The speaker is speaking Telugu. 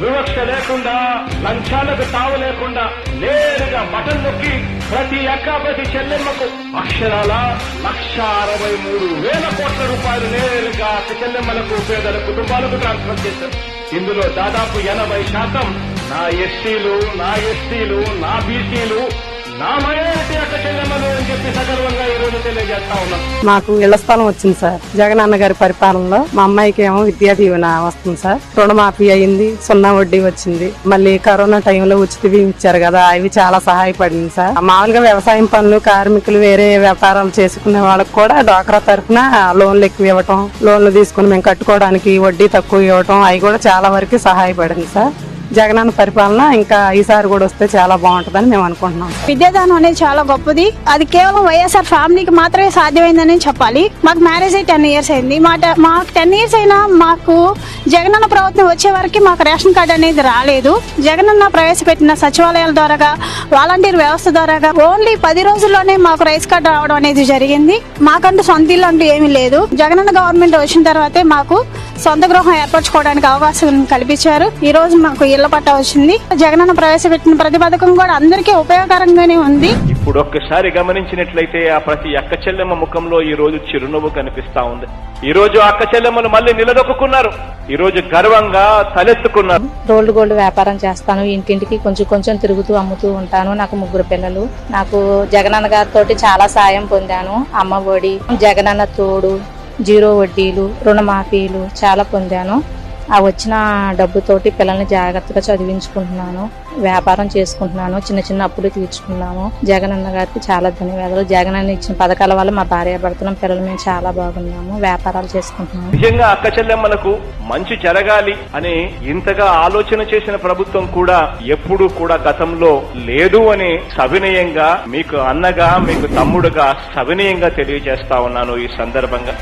వివక్ష లేకుండా లంచాలకు తావు లేకుండా నేరుగా బటన్ నొక్కి ప్రతి అక్క ప్రతి చెల్లెమ్మకు అక్షరాల లక్ష అరవై మూడు వేల కోట్ల రూపాయలు నేరుగా అక్క చెల్లెమ్మలకు పేదల కుటుంబాలకు ట్రాన్స్ఫర్ చేశారు. ఇందులో దాదాపు ఎనభై శాతం నా ఎస్టీలు నా ఎస్టీలు నా బీసీలు నా మైనారిటీ అక్క చెల్లెమ్మలు ఉన్నాం మాకు ఇళ్ళ స్థలం వచ్చింది సార్. జగన్ అన్న గారి పరిపాలనలో మా అమ్మాయికి ఏమో విద్యా దీవెన వస్తుంది సార్. రుణమాఫీ అయింది సున్నా వడ్డీ వచ్చింది. మళ్ళీ కరోనా టైంలో ఉచిత బియ్యం ఇచ్చారు కదా అవి చాలా సహాయపడింది సార్. మామూలుగా వ్యవసాయం పనులు కార్మికులు వేరే వ్యాపారాలు చేసుకునే వాళ్ళకి కూడా డ్వాక్రా తరఫున లోన్లు ఎక్కువ ఇవ్వటం లోన్లు తీసుకుని మేము కట్టుకోవడానికి వడ్డీ తక్కువ ఇవ్వటం అవి కూడా చాలా వరకు సహాయపడింది సార్. జగనన్న పరిపాలన ఇంకా ఈసారి కూడా వస్తే చాలా బాగుంటుందని మేము అనుకుంటున్నాం. విద్యాదానం అనేది చాలా గొప్పది. అది కేవలం వైఎస్ఆర్ ఫ్యామిలీకి మాత్రమే సాధ్యమైందని చెప్పాలి. మాకు మ్యారేజ్ అయ్యి టెన్ ఇయర్స్ అయింది. మా మాకు టెన్ ఇయర్స్ అయినా మాకు జగనన్న ప్రభుత్వం వచ్చే వరకు మాకు రేషన్ కార్డు అనేది రాలేదు. జగనన్న ప్రవేశపెట్టిన సచివాలయాల ద్వారాగా వాలంటీర్ వ్యవస్థ ద్వారాగా ఓన్లీ పది రోజుల్లోనే మాకు రైస్ కార్డు రావడం అనేది జరిగింది. మాకంటూ సొంత ఇల్లు అంటూ ఏమీ లేదు. జగనన్న గవర్నమెంట్ వచ్చిన తర్వాతే మాకు సొంత గృహం ఏర్పరచుకోవడానికి అవకాశం కల్పించారు. ఈ రోజు మాకు ఇళ్ళ పట్ట వచ్చింది. జగనన్న ప్రవేశపెట్టిన ప్రతి పథకం కూడా అందరికీ ఉపయోగకరంగానే ఉంది. ఇప్పుడు ఒక్కసారి గమనించినట్లయితే ఆ ప్రతి అక్క చెల్లెమ్మ ముఖంలో ఈ రోజు చిరునవ్వు కనిపిస్తా ఉంది. ఈ రోజు అక్క చెల్లెమ్మలు మళ్ళీ నిలదొక్కున్నారు. ఈ రోజు గర్వంగా తలెత్తుకున్నారు. రోల్డ్ గోల్డ్ వ్యాపారం చేస్తాను. ఇంటింటికి కొంచెం కొంచెం తిరుగుతూ అమ్ముతూ ఉంటాను. నాకు ముగ్గురు పిల్లలు. నాకు జగనన్న గారితో చాలా సాయం పొందాను. అమ్మ ఒడి జగనన్న తోడు జీరో వడ్డీలు రుణమాఫీలు చాలా పొందాను. ఆ వచ్చిన డబ్బుతోటి పిల్లల్ని జాగ్రత్తగా చదివించుకుంటున్నాను వ్యాపారం చేసుకుంటున్నాను చిన్న చిన్న అప్పులు తీర్చుకున్నాము. జగనన్న గారికి చాలా ధన్యవాదాలు. జగనన్న ఇచ్చిన పథకాల వల్ల మా భార్య భర్తలం పిల్లలు మేము చాలా బాగున్నాము. వ్యాపారాలు చేసుకుంటున్నాము. నిజంగా అక్క చెల్లెమ్మలకు మంచి జరగాలి అని ఇంతగా ఆలోచన చేసిన ప్రభుత్వం కూడా ఎప్పుడూ కూడా గతంలో లేదు అని సవినయంగా మీకు అన్నగా మీకు తమ్ముడుగా సవినయంగా తెలియజేస్తా ఉన్నాను ఈ సందర్భంగా.